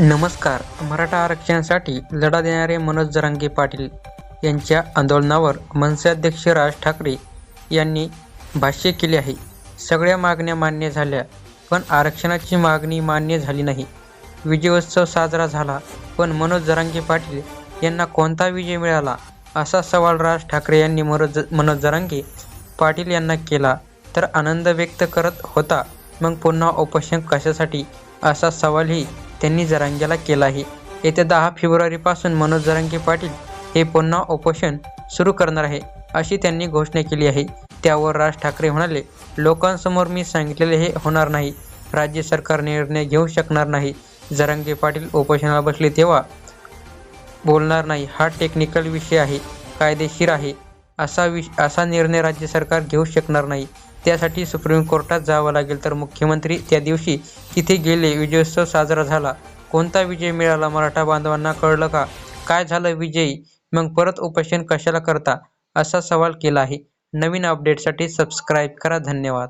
नमस्कार. मराठा आरक्षणासाठी लढा देणारे मनोज जरांगे पाटील यांच्या आंदोलनावर मनसे अध्यक्ष राज ठाकरे यांनी भाष्य केले आहे. सगळ्या मागण्या मान्य झाल्या पण आरक्षणाची मागणी मान्य झाली नाही. विजयोत्सव साजरा झाला पण मनोज जरांगे पाटील यांना कोणता विजय मिळाला असा सवाल राज ठाकरे यांनी मनोज मनोज जरांगे पाटील यांना केला तर आनंद व्यक्त करत होता. मग पुन्हा उपोषण कशासाठी असा सवालही त्यांनी जरांगेला केला आहे येत्या दहा फेब्रुवारीपासून मनोज जरांगे पाटील हे पुन्हा उपोषण सुरू करणार आहे अशी त्यांनी घोषणा केली आहे. त्यावर राज ठाकरे म्हणाले लोकांसमोर मी सांगितलेले हे होणार नाही. राज्य सरकार निर्णय घेऊ शकणार नाही. जरांगे पाटील उपोषणाला बसले तेव्हा बोलणार नाही. हा टेक्निकल विषय आहे कायदेशीर आहे. असा विष असा निर्णय राज्य सरकार घेऊ शकणार नाही. त्यासाठी सुप्रीम कोर्टात जावं लागेल. तर मुख्यमंत्री त्या दिवशी तिथे गेले. विजयोत्सव साजरा झाला. कोणता विजय मिळाला? मराठा बांधवांना कळलं का? काय झालं विजयी? मग परत उपोषण कशाला करता? असा सवाल केला आहे. नवीन अपडेटसाठी सबस्क्राईब करा. धन्यवाद.